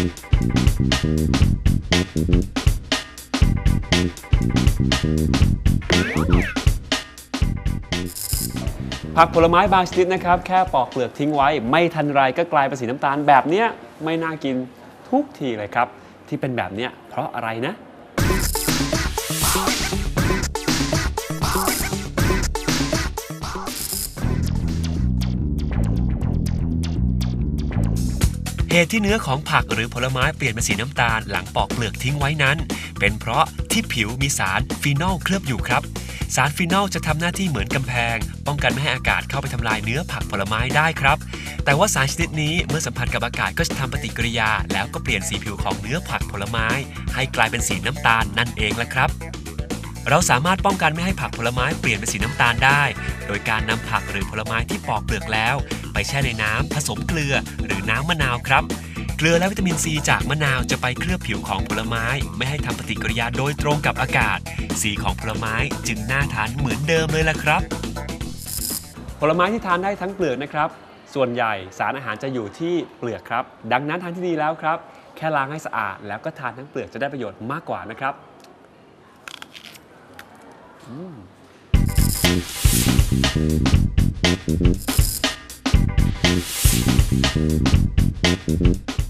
ผักผลไม้บางชนิดนะครับ แค่ปอกเปลือกทิ้งไว้ ไม่ทันไรก็กลายเป็นสีน้ำตาลแบบเนี้ยไม่น่ากินทุกทีเลยครับ ที่เป็นแบบเนี้ยเพราะอะไรนะ เหตุที่เนื้อของผักหรือผลไม้เปลี่ยนเป็นสีน้ำตาลหลังปอกเปลือกทิ้งไว้นั้น เป็นเพราะที่ผิวมีสารฟีนอลเคลือบอยู่ครับ สารฟีนอลจะทำหน้าที่เหมือนกำแพง ป้องกันไม่ให้อากาศเข้าไปทำลายเนื้อผักผลไม้ได้ครับ แต่ว่าสารชนิดนี้เมื่อสัมผัสกับอากาศก็จะทำปฏิกิริยา แล้วก็เปลี่ยนสีผิวของเนื้อผักผลไม้ ให้กลายเป็นสีน้ำตาลนั่นเองละครับเราสามารถป้องกันไม่ให้ผักผลไม้เปลี่ยนเป็นสีน้ำตาลได้ โดยการนำผักหรือผลไม้ที่ปอกเปลือกแล้ว ไปแช่ในน้ำผสมเกลือหรือน้ำมะนาวครับ เกลือและวิตามินซีจากมะนาวจะไปเคลือบผิวของผลไม้ ไม่ให้ทำปฏิกิริยาโดยตรงกับอากาศ สีของผลไม้จึงน่าทานเหมือนเดิมเลยล่ะครับ ผลไม้ที่ทานได้ทั้งเปลือกนะครับ ส่วนใหญ่สารอาหารจะอยู่ที่เปลือกครับ ดังนั้นทางที่ดีแล้วครับ แค่ล้างให้สะอาด แล้วก็ทานทั้งเปลือกจะได้ประโยชน์มากกว่านะครับ Thank you.